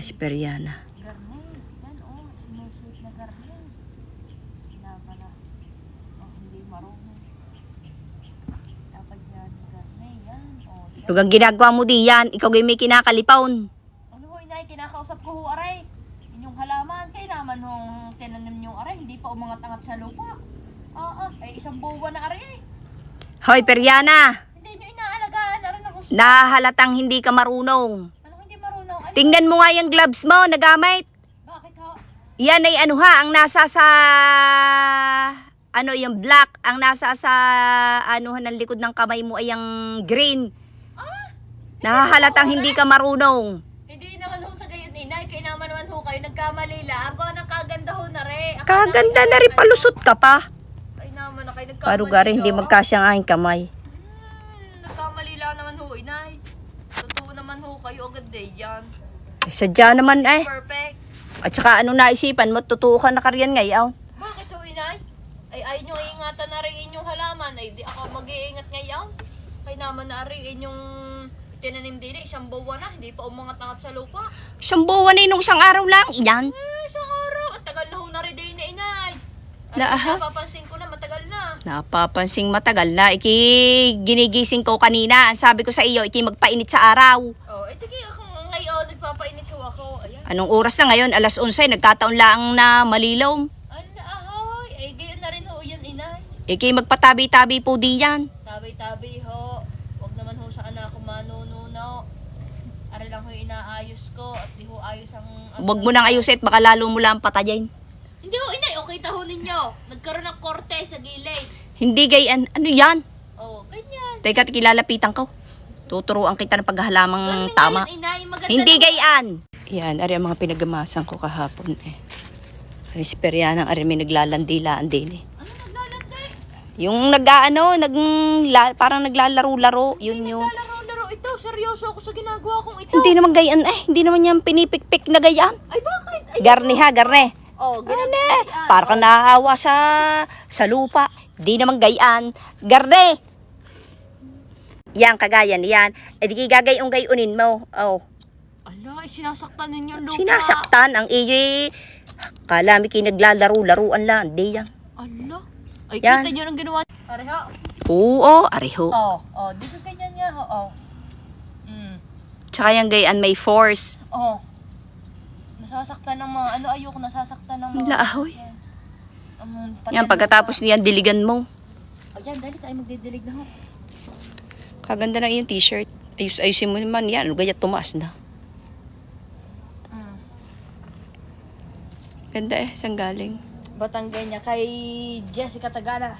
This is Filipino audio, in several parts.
Esperiana. Oh. Oh. Oh. Lugang ginagawa mo di yan. Ikaw gay may kinakalipon. Ano ho, inay, kinakausap ko ho, aray. Inyong halaman, kay naman hong tinanim niyong aray, hindi pa umangat-angat sa lupa. Ah, ah, ay isang buwan na aray. eh. Hoy, Periana. Hindi niyo inaalagaan, aray na gusto. Nahalatang hindi ka marunong. Ano hindi marunong? Ano? Tingnan mo nga yung gloves mo, nagamit. Bakit ho? Yan ay ano ha, ang nasa sa ano yung black, ang nasa sa ano ng likod ng kamay mo ay yung green. Nahahalatang hindi ka marunong. Hindi naman ho sa gayon, inay, kay naman naman ho kayo, nagkamali lang. Ako, ang kaganda ho na re. Akala Kaganda na rin palusot ka pa. Ay naman na kayo, nagkamali Parugari, hindi ho. magkasya ang aking kamay. Hmm, nagkamali lang naman ho, inay. Totoo kayo, agad day yan. Ay, sadya naman eh. Perfect. At saka ano naisipan mo, totoo ka na karyan ngayon. Bakit ho, inay? Ay, ay nyo ingatan na rin inyong halaman. Ay, di ako mag-iingat ngayon. Kay naman na rin inyong tinanim din eh, isang buwan na, hindi pa umangat-angat sa lupa. Isang buwan na nung isang araw lang, iyan. Eh, sa araw, at tagal na ho na rin din na inay. At La, aha. napapansin ko na, matagal na. Napapansing matagal na. Iki, ginigising ko kanina. Ang sabi ko sa iyo, iki magpainit sa araw. Oh, eh, sige, ako ngayon, nagpapainit ho ako. Ayan. Anong oras na ngayon? Alas 11, nagkataon lang na malilom. Ano, ahoy. Eh, gayon na rin ho, yan inay. Iki, magpatabi-tabi po di yan. Tabi-tabi ho. Huwag naman ho sa anak ko manununo. Ara lang ho inaayos ko at di ho ayos ang... ang- Huwag mo nang ayusin at baka lalo mo lang patayin. Hindi ho, inay. Okay taho ninyo. Nagkaroon ng korte sa gilid. Hindi gayan. Ano yan? Oh, ganyan. Teka, kilalapitan ko. Tuturuan kita ng paghahalamang tama. Hindi na- gayan. Yan, ari ang mga pinagamasan ko kahapon eh. Ari si Periana, ari may naglalandilaan din eh. Ano naglalandi? Yung nag-ano, nag, la, parang naglalaro-laro, yun yung... Laro-laro ito. Seryoso ako sa ginagawa kong ito. Hindi naman gayan eh, hindi naman yan pinipikpik na gayan. Ay, bakit? Ay, Garni ha, garne. oh, eh, para kang naawa sa, sa lupa. Hindi naman gayan. Garne! Yan, kagayan, yan. E di gagayong gayunin mo. Oh, Ala, ay sinasaktan ninyo lupa. sinasaktan ang iyo. Kala mi kinaglalaro-laruan lang. Hindi yan. Ala. Ay, Yan. kita nyo nang ginawa. Pareha. Oo, ariho. Oh, oh, di ba ganyan nga, ho, oh. Mm. Tsaka yung gayan may force. Oh. Nasasaktan ng mga, ano ayoko nasasaktan ng mga. Laahoy. Yan. Um, Yan, pagkatapos niyan, diligan mo. lupa. Ayan, dali tayo magdidilig na ho. Kaganda na yung t-shirt. Ayus, ayusin mo naman yan. Ano gaya, tumaas na. Mm. Ganda eh, saan galing? Batanggay niya kay Jessica Tagalas.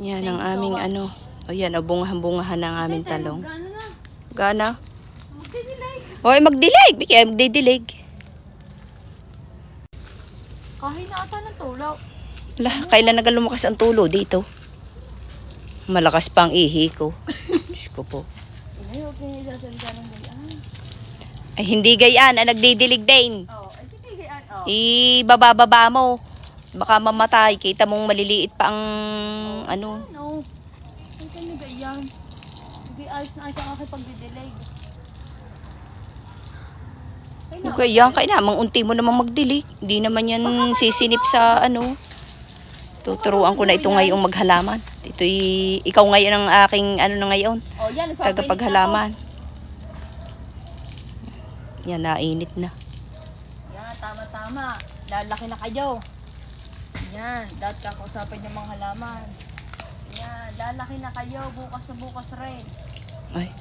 Yan Thank ang you so aming much. ano. O yan, o bungahan-bungahan ng aming talong. Magkano na? Gana? Magdidilig. Hoy, magdilig! Biki, magdidilig. Kahit na ata ng tulaw. Wala, kailan naga lumakas ang tulo dito? Malakas pa ang ihi ko. Diyos ko po. Ay, hindi gayaan, ang nagdidilig din. Oh, ay sige, gayaan. Oh. Ibabababa mo. Baka mamatay. Kita mong maliliit pa ang ano. No. Ay, kanya gayaan. Sige, ayos na ayos ang aking pagdidilig. Yung Kaya, kaya namang unti mo namang magdilig. Hindi naman yan sisinip sa ano. Tuturuan ko na ito ngayong maghalaman. Ito'y, ikaw ngayon ang aking ano na ngayon. Oh, yan. Tagapaghalaman. Yan, nainit na. Yan, tama-tama. Lalaki na kayo. Yan, dapat kakausapin yung mga halaman. Yan, lalaki na kayo. Bukas na bukas rin. Ay,